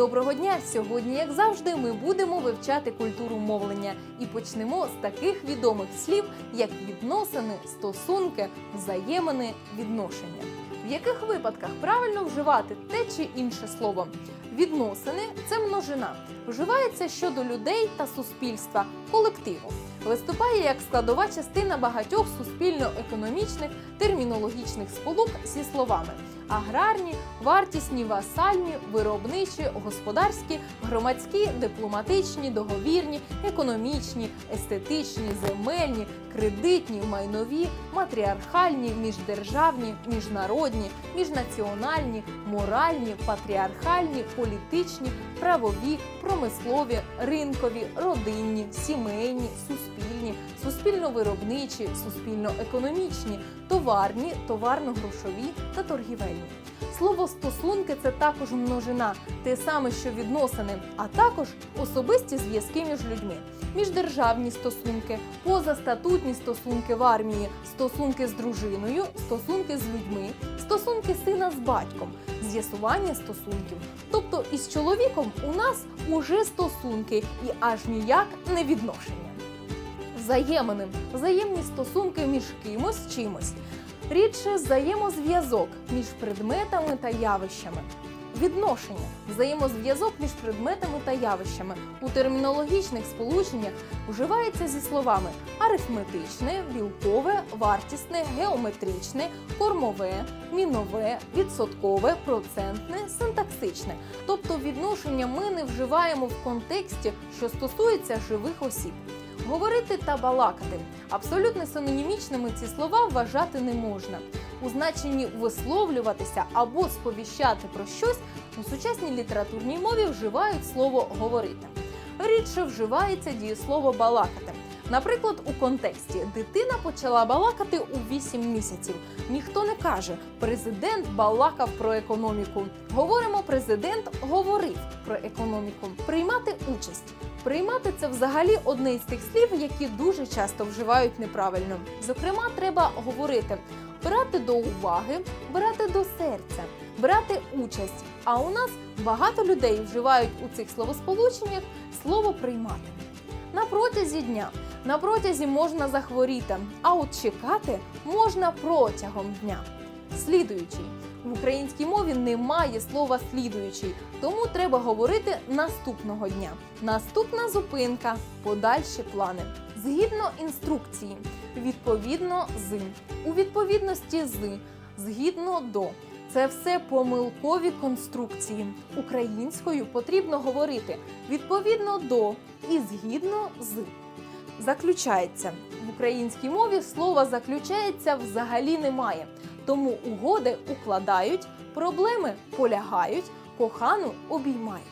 Доброго дня! Сьогодні, як завжди, ми будемо вивчати культуру мовлення і почнемо з таких відомих слів, як відносини, стосунки, взаємини, відношення. В яких випадках правильно вживати те чи інше слово? Відносини це множина, вживається щодо людей та суспільства, колективу. Виступає як складова частина багатьох суспільно-економічних термінологічних сполук зі словами аграрні, вартісні, васальні, виробничі, господарські, громадські, дипломатичні, договірні, економічні, естетичні, земельні, кредитні, майнові, матріархальні, міждержавні, міжнародні, міжнаціональні, моральні, патріархальні, політичні, правові, промислові, ринкові, родинні, сімейні, суспільні, суспільно-виробничі, суспільно-економічні, товарні, товарно-грошові та торгівельні. Слово стосунки це також множина, те саме, що відносини, а також особисті зв'язки між людьми, міждержавні стосунки, позастатутні стосунки в армії, стосунки з дружиною, стосунки з людьми, стосунки сина з батьком, з'ясування стосунків. Тобто із чоловіком у нас уже стосунки і аж ніяк не відношення. Взаємини взаємні стосунки між кимось чимось. Рідше взаємозв'язок між предметами та явищами. Відношення взаємозв'язок між предметами та явищами у термінологічних сполученнях вживається зі словами арифметичне, білкове, вартісне, геометричне, кормове, мінове, відсоткове, процентне, синтаксичне. Тобто відношення ми не вживаємо в контексті, що стосується живих осіб. Говорити та балакати абсолютно синонімічними ці слова вважати не можна. У значенні висловлюватися або сповіщати про щось у сучасній літературній мові вживають слово говорити. Рідше вживається дієслово балакати. Наприклад, у контексті дитина почала балакати у 8 місяців. Ніхто не каже, президент балакав про економіку. Говоримо, президент говорив про економіку. Приймати участь. Приймати це взагалі одне із тих слів, які дуже часто вживають неправильно. Зокрема, треба говорити брати до уваги, брати до серця, брати участь. А у нас багато людей вживають у цих словосполученнях слово приймати. На протязі дня, на протязі можна захворіти, а от чекати можна протягом дня. Слідуючий. В українській мові немає слова слідуючий, тому треба говорити наступного дня. Наступна зупинка, подальші плани. Згідно інструкції, відповідно з, у відповідності з, згідно до. Це все помилкові конструкції. Українською потрібно говорити відповідно до і згідно з. Заключається в українській мові слова заключається взагалі немає. Тому угоди укладають, проблеми полягають, кохану обіймають.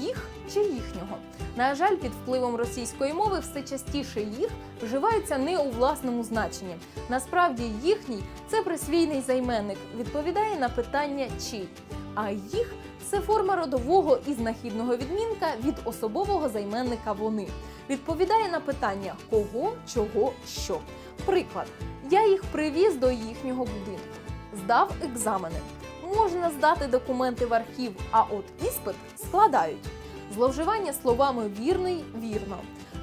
Їх чи їхнього. На жаль, під впливом російської мови все частіше їх вживається не у власному значенні. Насправді їхній це присвійний займенник, відповідає на питання чий. А їх це форма родового і знахідного відмінка від особового займенника вони. Відповідає на питання кого, чого, що. Приклад: я їх привіз до їхнього будинку, здав екзамени. Можна здати документи в архів, а от іспит складають. Зловживання словами вірний вірно.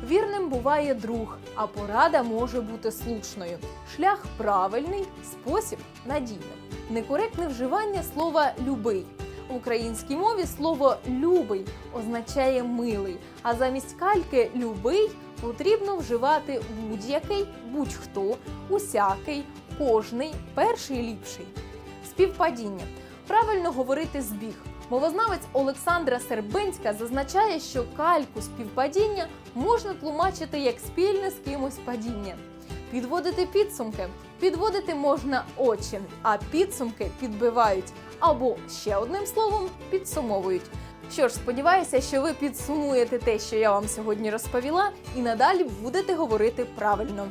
Вірним буває друг, а порада може бути слушною. Шлях правильний, спосіб надійний. Некоректне вживання слова любий. В українській мові слово любий означає милий, а замість кальки любий потрібно вживати будь-який, будь-хто, усякий, кожний, перший ліпший. Співпадіння. Правильно говорити збіг. Мовознавець Олександра Сербинська зазначає, що кальку співпадіння можна тлумачити як спільне з кимось падіння. Підводити підсумки. Підводити можна очі, а підсумки підбивають або ще одним словом підсумовують. Що ж, сподіваюся, що ви підсумуєте те, що я вам сьогодні розповіла, і надалі будете говорити правильно.